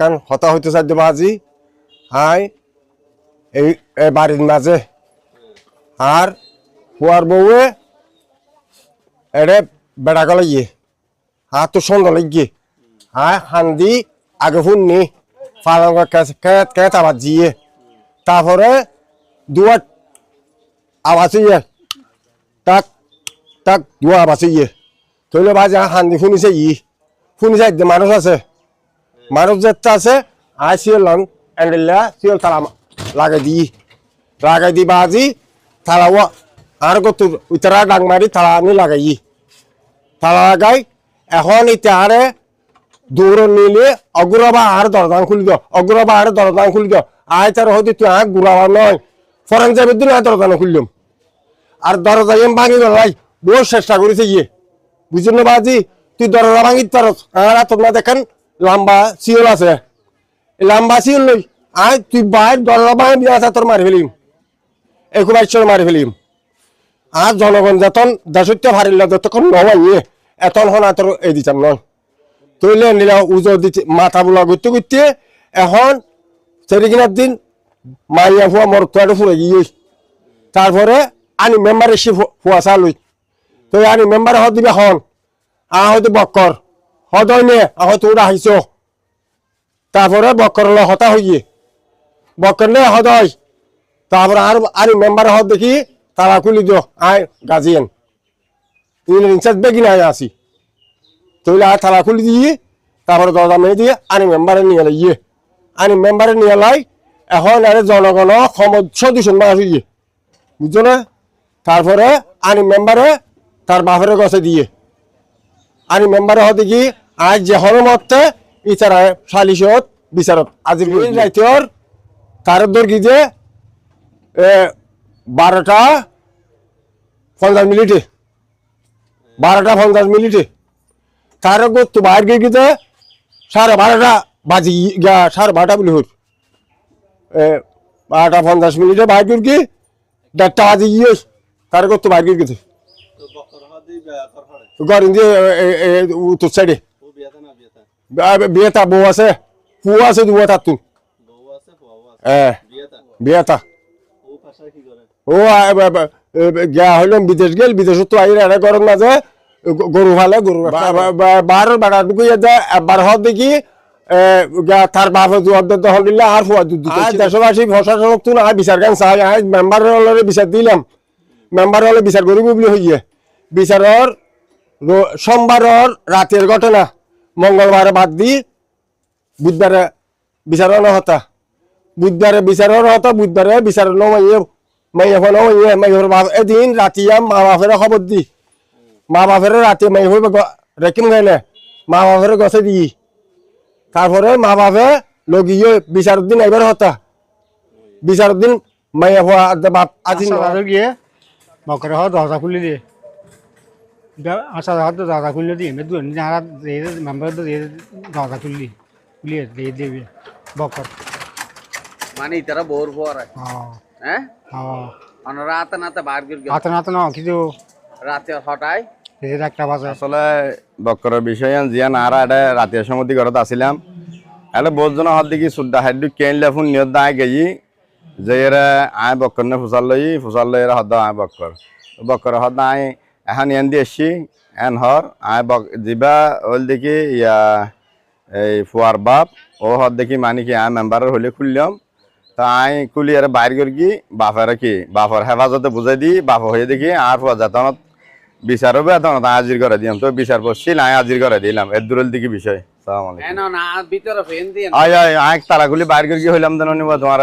একখান হতা হইতে চাইতে বাজি হাই, এই বাড়ির মাঝে। আর পুয়ার বউয়ে এড়ে বেড়া গলা ইয়ে হাত তো সন্ধ্যা লাগিয়ে হ্যাঁ হান্দি, আগে ফুননি। কেত কেত আবার জিয়ে তারপরে দুয়ার আওয়াজ ইয়ে তাক তাক দুয়া আওয়াজ ইয়ে তৈলে বাজে হান্দি শুনিছে ই। শুনিছে একদম মানুষ আছে। মানুষ যেতে আছে। আই সিএল লন এন্ডেলা সিএল তালা লাগাই দি লাগাই দি বাজি তালা ও আর কত উতরা ডাং মারি তালা আনি লাগাই। তালা লাগাই, এখন ইতে আরে দৌড় নিলে অগ্রবা আর দরদান খুলি দিও। অগ্রবা আর দরদান খুলি দিও। আয় তার হয়তো তুই আহ গুড়াবা নয়। ফরেন যাবে দিন আর দরদান খুললাম আর দরজা এম ভাঙি গলাই বহু চেষ্টা করেছে ইয়ে বুঝলি বাজি? তুই দরজা ভাঙি পারস। আর তোমরা দেখেন লম্বা শিওল আছে। লম্বা শিওল লই আয় তুই বাইর দরজা ভাঙি বিয়া আছে তোর মারি ফেলিম। একু বাইশ্বর মারি ফেলিম। আর জনগণ যতন দেশত্য হারিল যতক্ষণ নয় এতন হন তোর এই দিতাম নয় তৈলে নিলা উজো দিতে মাথা বোলা করতে করতে এখন সেদিকিনার দিন মাইয়া ফুয়া মর তোয়াটা ফুরে গিয়ে তারপরে আনি মেম্বার এসে ফুয়া চালুই তো আনি মেম্বার হত দিবে হন আ হয়তো বক্কর হদয় নে আ হয়তো ওরা হাইছ তারপরে বক্কর ল হতা হইয়ে বক্কর নে হদয়। তারপরে আর আনি মেম্বার হত দেখি তারা খুলি দিও আয় গাজিয়েন। ইনচার্জ বেগিন আয় আসি তৈলে আর তালা খুলি দিয়ে তারপরে দরজা মেয়ে দিয়ে। আনি মেম্বারে নিয়ে এলাই ইয়ে আনি মেম্বারে নিয়ে এলাই এখন আরে জনগণ সমস্য দূষণ মাস ইয়ে বুঝছ না? তারপরে আনি মেম্বারে তার বাপের গছে দিয়ে। আনি মেম্বারে হতে কি আজ যে হরমতে ইচারা সালিশত বিচারত আজির রাইতর তার দর কি যে এ, বারোটা পঞ্চাশ মিনিটে বারোটা পঞ্চাশ মিনিটে তার তো বাইর গিয়ে গিয়ে সাড়ে বারোটা বাজি গা সাড়ে বারোটা বলে হর এ, বারোটা পঞ্চাশ মিনিটে বাইর গিয়ে কি দেড়টা বাজি গিয়ে তার তো বাইর গিয়ে গেছে গরিন দিয়ে উত্তর সাইডে বিয়েতা বউ আছে? পু আছে দুয়া তার তুন বউ আছে বউ আছে হ্যাঁ বিয়েতা ও গিয়া হইলাম বিদেশ গেল বিদেশত তো আইরে এরা গরম মাঝে গরু ফালে গরু বারোর বাড়া ঢুকে যায়। একবার হত দেখি তার বাপে জোয়ার দিতে হল দিলে আর ফুয়া দুধ দিতে দেশবাসী প্রশাসন তুন আর বিচার গান চাই আর মেম্বার হলে বিচার দিলাম মেম্বার হলে বিচার করিব বলে হইয়ে বিচারর সোমবারর রাতের ঘটনা। মঙ্গলবারে বাদ দি বুধবারে বিচার হতা বুধবারে বিচারের হতা বুধবারে বিচার নমাইয়ে মাইয়া ফোন মাইয়ে মাইয়ের বাপ এদিন রাতিয়া মা বাপের খবর দি। মা বাপের রাতে মাই হইবে রেকিম গাইলে। মা বাপের গছে দি। তারপরে মা বাপে লগিয়ে বিচার দিন এবার হতা। বিচার দিন মাইয়া ফোয়া বাপ আজি আচ্ছা গিয়ে বকরে হওয়া দরজা খুলে দিয়ে। আচ্ছা দাদা দরজা খুলে দিয়ে মেদু যারা মেম্বার দরজা খুললি খুলিয়ে দিয়ে দেবে বকর। মানে ইতারা বোর পরে হ্যাঁ। হ্যাঁ? হ্যাঁ। রাতে নাতে বার গির হাতে নাতে না কিছু। রাতে বাজে। আসলে বক্করের বিষয়ে জিয়ান আর এটা সময় ঘরত আসিলাম। এটা বহুজন হাত দেখি সুদ্দা হাড্ডু কেনলে ফোন নিয়ত দায় গেছি যে এরা আয় বক্কর নে ফুসাল লই ফুসাল লই এরা হদ আয় বক্কর বক্কর হদ আয় এখন ইয়ান দিয়ে এসছি এন হর আয় বক যিবা হল দেখি ইয়া এই ফুয়ার বাপ ও হদ দেখি মানে কি আয় মেম্বারের হলে খুললাম। তা আই কুলি এর বাইর করি কি বাপের কি বাপর হেফাজতে বুঝাই দি বাপ হয়ে দেখি আর ফুয়া যাতনত বিচার হবে তখন হাজির করে দিলাম তো বিচার বসছিল আয় হাজির করে দিলাম। এর দূরের দিকে বিষয়। সালাম আলাইকুম। এন না ভিতরে ফেন দিয়ে আয় আয় আয় তালাগুলি বাইর করে হইলাম দেন নিবা তোমার